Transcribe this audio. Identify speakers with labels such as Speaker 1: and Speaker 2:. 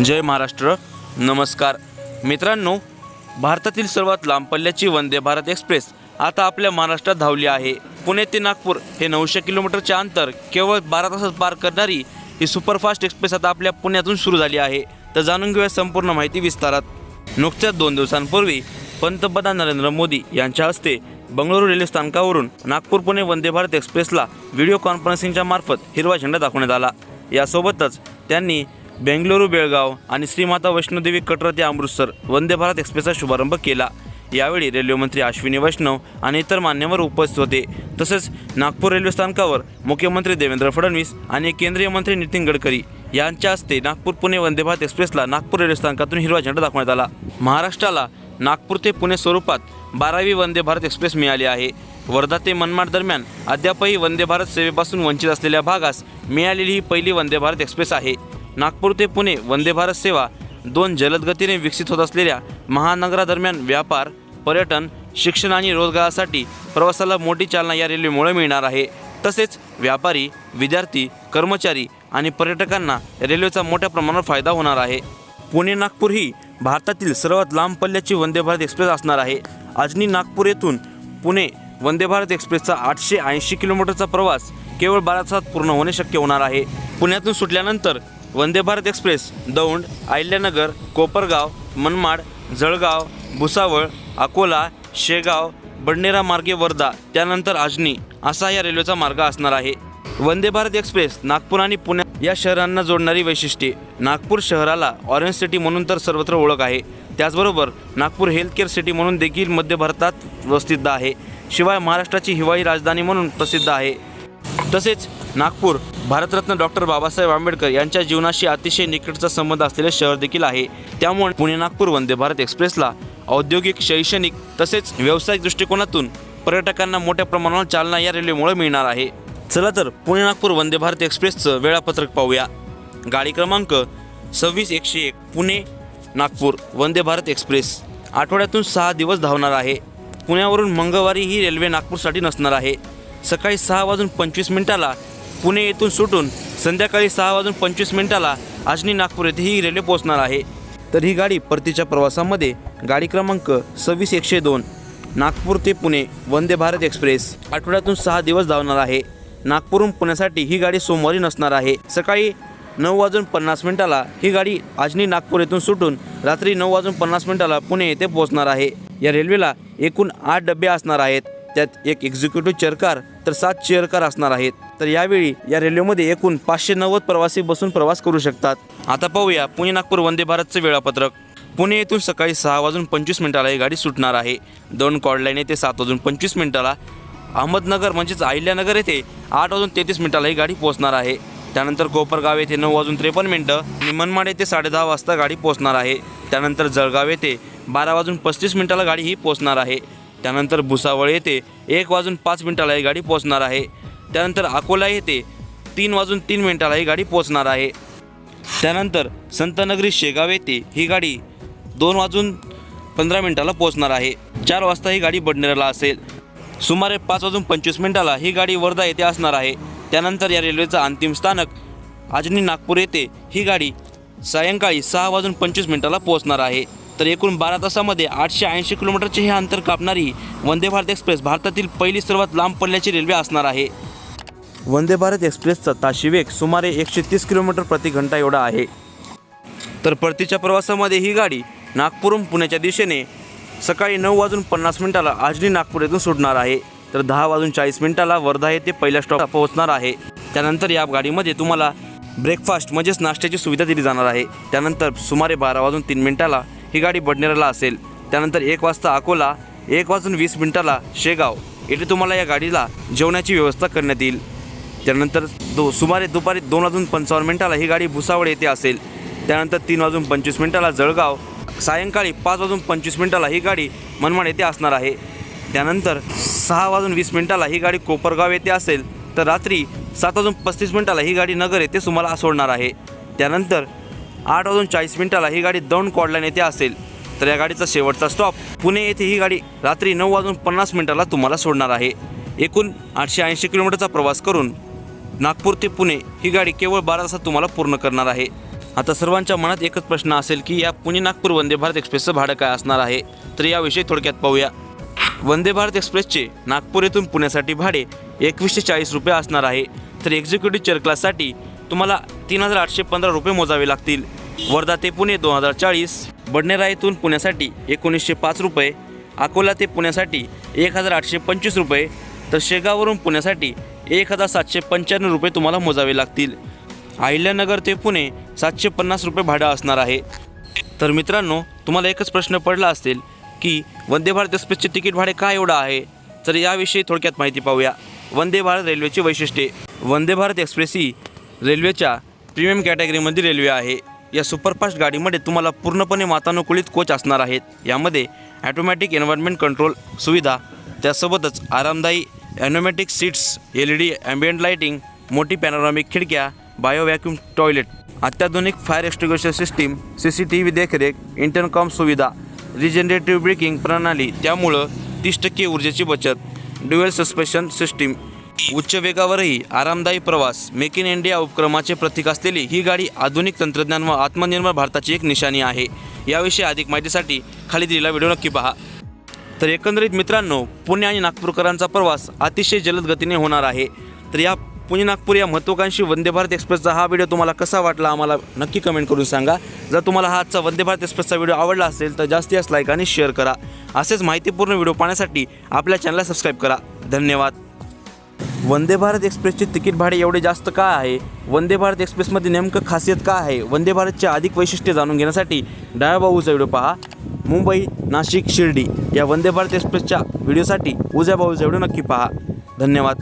Speaker 1: जय महाराष्ट्र. नमस्कार. मित्रांनो भारतातील सर्वात लांब पल्ल्याची वंदे भारत एक्सप्रेस आता आपल्या महाराष्ट्रात धावली आहे. पुणे ते नागपूर हे नऊशे किलोमीटरचे अंतर केवळ बारा तासात पार करणारी ही सुपरफास्ट एक्सप्रेस आता आपल्या पुण्यातून सुरू झाली आहे. तर जाणून घेऊया संपूर्ण माहिती विस्तारात. नुकत्याच दोन दिवसांपूर्वी पंतप्रधान नरेंद्र मोदी यांच्या हस्ते बंगळुरू रेल्वे स्थानकावरून नागपूर पुणे वंदे भारत एक्सप्रेसला व्हिडिओ कॉन्फरन्सिंगच्या मार्फत हिरवा झेंडा दाखवण्यात आला. यासोबतच त्यांनी बेंगलुरू बेळगाव आणि श्रीमाता वैष्णोदेवी कटरा ते अमृतसर वंदे भारत एक्सप्रेसचा शुभारंभ केला. यावेळी रेल्वेमंत्री अश्विनी वैष्णव आणि इतर मान्यवर उपस्थित होते. तसेच नागपूर रेल्वे स्थानकावर मुख्यमंत्री देवेंद्र फडणवीस आणि केंद्रीय मंत्री नितीन गडकरी यांच्या हस्ते नागपूर पुणे वंदे भारत एक्सप्रेसला नागपूर रेल्वे स्थानकातून हिरवा झेंडा दाखवण्यात आला. महाराष्ट्राला नागपूर ते पुणे स्वरूपात बारावी वंदे भारत एक्सप्रेस मिळाली आहे. वर्धा ते मनमाड दरम्यान अद्यापही वंदे भारत सेवेपासून वंचित असलेल्या भागास मिळालेली ही पहिली वंदे भारत एक्सप्रेस आहे. नागपूर ते पुणे वंदे भारत सेवा दोन जलदगतीने विकसित होत असलेल्या महानगरादरम्यान व्यापार पर्यटन शिक्षण आणि रोजगारासाठी प्रवासाला मोठी चालना या रेल्वेमुळे मिळणार आहे. तसेच व्यापारी विद्यार्थी कर्मचारी आणि पर्यटकांना रेल्वेचा मोठ्या प्रमाणावर फायदा होणार आहे. पुणे नागपूर ही भारतातील सर्वात लांब पल्ल्याची वंदे भारत एक्सप्रेस असणार आहे. अजनी नागपूर येथून पुणे वंदे भारत एक्सप्रेसचा आठशे ऐंशी किलोमीटरचा प्रवास केवळ बारा तासात पूर्ण होणे शक्य होणार आहे. पुण्यातून सुटल्यानंतर वंदे भारत एक्सप्रेस दौंड अहिल्यानगर कोपरगाव मनमाड जळगाव भुसावळ अकोला शेगाव बडनेरा मार्गे वर्धा त्यानंतर आजनी असा या रेल्वेचा मार्ग असणार आहे. वंदे भारत एक्सप्रेस नागपूर आणि पुणे या शहरांना जोडणारी वैशिष्ट्ये. नागपूर शहराला ऑरेंज सिटी म्हणून तर सर्वत्र ओळख आहे. त्याचबरोबर नागपूर हेल्थकेअर सिटी म्हणून देखील मध्य भारतात प्रसिद्ध आहे. शिवाय महाराष्ट्राची हिवाळी राजधानी म्हणून प्रसिद्ध आहे. तसेच नागपूर भारतरत्न डॉक्टर बाबासाहेब आंबेडकर यांच्या जीवनाशी अतिशय निकटचा संबंध असलेले शहर देखील आहे. त्यामुळे पुणे नागपूर वंदे भारत एक्सप्रेसला औद्योगिक शैक्षणिक तसेच व्यावसायिक दृष्टिकोनातून पर्यटकांना मोठ्या प्रमाणावर चालना या रेल्वेमुळे मिळणार आहे. चला तर पुणे नागपूर वंदे भारत एक्सप्रेसचं वेळापत्रक पाहूया. गाडी क्रमांक सव्वीस एकशे एक पुणे नागपूर वंदे भारत एक्सप्रेस. आठवड्यातून सहा दिवस धावणार आहे. पुण्यावरून मंगळवारी ही रेल्वे नागपूरसाठी नसणार आहे. सकाळी सहा वाजून पंचवीस मिनिटाला पुणे येथून सुटून संध्याकाळी सहा वाजून पंचवीस मिनिटाला आजनी नागपूर येथे ही रेल्वे पोहोचणार आहे. तर ही गाडी परतीच्या प्रवासामध्ये गाडी क्रमांक सव्वीस एकशे दोन नागपूर ते पुणे वंदे भारत एक्सप्रेस आठवड्यातून सहा दिवस धावणार आहे. नागपूरहून पुण्यासाठी ही गाडी सोमवारी नसणार आहे. सकाळी नऊ वाजून पन्नास मिनिटाला ही गाडी आजनी नागपूर येथून सुटून रात्री नऊ वाजून पन्नास मिनिटाला पुणे येथे पोहोचणार आहे. या रेल्वेला एकूण आठ डबे असणार आहेत. त्यात एक एक्झिक्युटिव्ह चेअरकार तर सात चेअरकार असणार आहेत. तर यावेळी या रेल्वेमध्ये एकूण पाचशे नव्वद प्रवासी बसून प्रवास करू शकतात. आता पाहूया पुणे नागपूर वंदे भारतचं वेळापत्रक. पुणे येथून सकाळी सहा वाजून पंचवीस मिनिटाला ही गाडी सुटणार आहे. दोन कॉडलाईन येथे सात वाजून पंचवीस मिनिटाला. अहमदनगर म्हणजेच अहिल्यानगर येथे आठ वाजून तेहतीस मिनिटाला ही गाडी पोहोचणार आहे. त्यानंतर कोपरगाव येथे नऊ वाजून त्रेपन्न मिनटं आणि मनमाड येथे साडेदहा वाजता गाडी पोहोचणार आहे. त्यानंतर जळगाव येथे बारा वाजून पस्तीस मिनिटाला गाडी ही पोहोचणार आहे. त्यानंतर भुसावळ येथे एक वाजून पाच मिनिटाला ही गाडी पोहोचणार आहे. त्यानंतर अकोला येथे तीन वाजून तीन मिनिटाला ही गाडी पोहोचणार आहे. त्यानंतर संतनगरी शेगाव येथे ही गाडी दोन वाजून पंधरा मिनिटाला पोहोचणार आहे. चार वाजता ही गाडी बडनेरला असेल. सुमारे पाच वाजून पंचवीस मिनिटाला ही गाडी वर्धा येथे असणार आहे. त्यानंतर या रेल्वेचं अंतिम स्थानक आजनी नागपूर येथे ही गाडी सायंकाळी सहा वाजून पंचवीस मिनिटाला पोहोचणार आहे. तर एकूण बारा तासामध्ये आठशे ऐंशी किलोमीटरचे हे अंतर कापणारी वंदे भारत एक्सप्रेस भारतातील पहिली सर्वात लांब पल्ल्याची रेल्वे असणार आहे. वंदे भारत एक्सप्रेसचा ताशी वेग सुमारे एकशे तीस किलोमीटर प्रति घंटा एवढा आहे. तर परतीच्या प्रवासामध्ये ही गाडी नागपूरहून पुण्याच्या दिशेने सकाळी नऊ वाजून पन्नास मिनिटाला आजनी नागपूर येथून सुटणार आहे. तर दहा वाजून चाळीस मिनिटाला वर्धा येथे पहिल्या स्टॉपला पोहोचणार आहे. त्यानंतर या गाडीमध्ये तुम्हाला ब्रेकफास्ट म्हणजेच नाश्त्याची सुविधा दिली जाणार आहे. त्यानंतर सुमारे बारा वाजून तीन मिनिटाला ही गाडी बडनेराला असेल. त्यानंतर एक वाजता अकोला एक वाजून वीस मिनिटाला शेगाव येथे तुम्हाला या गाडीला जेवणाची व्यवस्था करण्यात येईल. त्यानंतर दो सुमारे दुपारी दोन वाजून पंचावन्न मिनिटाला ही गाडी भुसावळ येथे असेल. त्यानंतर तीन वाजून पंचवीस मिनिटाला जळगाव सायंकाळी पाच वाजून पंचवीस मिनिटाला ही गाडी मनमाड येथे असणार आहे. त्यानंतर सहा वाजून वीस मिनिटाला ही गाडी कोपरगाव येथे असेल तर रात्री सात वाजून पस्तीस मिनिटाला ही गाडी नगर येथे तुम्हाला सोडणार आहे. त्यानंतर आठ वाजून चाळीस मिनिटाला ही गाडी दौंड कॉडलाईन येथे असेल तर या गाडीचा शेवटचा स्टॉप पुणे येथे ही गाडी रात्री नऊ वाजून पन्नास मिनिटाला तुम्हाला सोडणार आहे. एकूण आठशे ऐंशी किलोमीटरचा प्रवास करून नागपूर ते पुणे ही गाडी केवळ बारा तासात तुम्हाला पूर्ण करणार आहे. आता सर्वांच्या मनात एकच प्रश्न असेल की या पुणे नागपूर वंदे भारत एक्सप्रेसचं भाडं काय असणार आहे? तर याविषयी थोडक्यात पाहूया. वंदे भारत एक्सप्रेसचे नागपूर येथून पुण्यासाठी भाडे एकवीसशे चाळीस रुपये असणार आहे. तर एक्झिक्युटिव्ह चेअर क्लाससाठी तुम्हाला तीन हजार आठशे पंधरा रुपये मोजावे लागतील. वर्धा ते पुणे दोन हजार चाळीस बडनेरा येथून पुण्यासाठी एकोणीसशे पाच रुपये अकोला ते पुण्यासाठी एक हजार आठशे पंचवीस रुपये तर शेगाववरून पुण्यासाठी एक हजार सातशे पंच्याण्णव रुपये तुम्हाला मोजावे लागतील. अहिल्यानगर ते पुणे सातशे पन्नास रुपये भाडं असणार आहे. तर मित्रांनो तुम्हाला एकच प्रश्न पडला असेल की वंदे भारत एक्सप्रेसचे तिकीट भाडे काय एवढं आहे? तर याविषयी थोडक्यात माहिती पाहूया. वंदे भारत रेल्वेची वैशिष्ट्ये. वंदे भारत एक्सप्रेस ही रेल्वेच्या प्रीमियम कॅटेगरीमधील रेल्वे आहे. या सुपरफास्ट गाडीमध्ये तुम्हाला पूर्णपणे वातानुकूलित कोच असणार आहेत. यामध्ये ॲटोमॅटिक एन्व्हायरमेंट कंट्रोल सुविधा त्यासोबतच आरामदायी ॲनोमॅटिक seats L E D ambient lighting मोठी पॅनोरामिक खिडक्या बायो व्हॅक्यूम टॉयलेट अत्याधुनिक fire extinguishing system C C T V देखरेख इंटरकॉम सुविधा रिजनरेटिव्ह ब्रेकिंग प्रणाली त्यामुळं तीस टक्के ऊर्जेची बचत ड्युएल सस्पेन्शन सिस्टीम उच्च वेगावरही आरामदायी प्रवास मेक इन इंडिया उपक्रमाचे प्रतीक असलेली ही गाडी आधुनिक तंत्रज्ञान व आत्मनिर्भर भारताची एक निशाणी आहे. याविषयी अधिक माहितीसाठी खाली दिलेला व्हिडिओ नक्की पहा. तर एकंदरीत मित्रांनो पुणे आणि नागपूरकरांचा प्रवास अतिशय जलद गतीने होणार आहे. तर या पुणे नागपूर या महत्त्वाकांक्षी वंदे भारत एक्सप्रेसचा हा व्हिडिओ तुम्हाला कसा वाटला आम्हाला नक्की कमेंट करून सांगा. जर तुम्हाला हा आजचा वंदे भारत एक्सप्रेसचा व्हिडिओ आवडला असेल तर जास्ती जास्त लाईक आणि शेअर करा. असेच माहितीपूर्ण व्हिडिओ पाहण्यासाठी आपल्या चॅनलला सबस्क्राईब करा. धन्यवाद. वंदे भारत एक्सप्रेसचे तिकीट भाडे एवढे जास्त का आहे? वंदे भारत एक्सप्रेसमध्ये नेमकं खासियत का आहे? वंदे भारतच्या अधिक वैशिष्ट्ये जाणून घेण्यासाठी डाळाभाऊचा व्हिडिओ पहा. मुंबई नाशिक शिर्डी या वंदे भारत एक्सप्रेसच्या व्हिडिओसाठी उद्या भाऊ जेवढे नक्की पहा. धन्यवाद.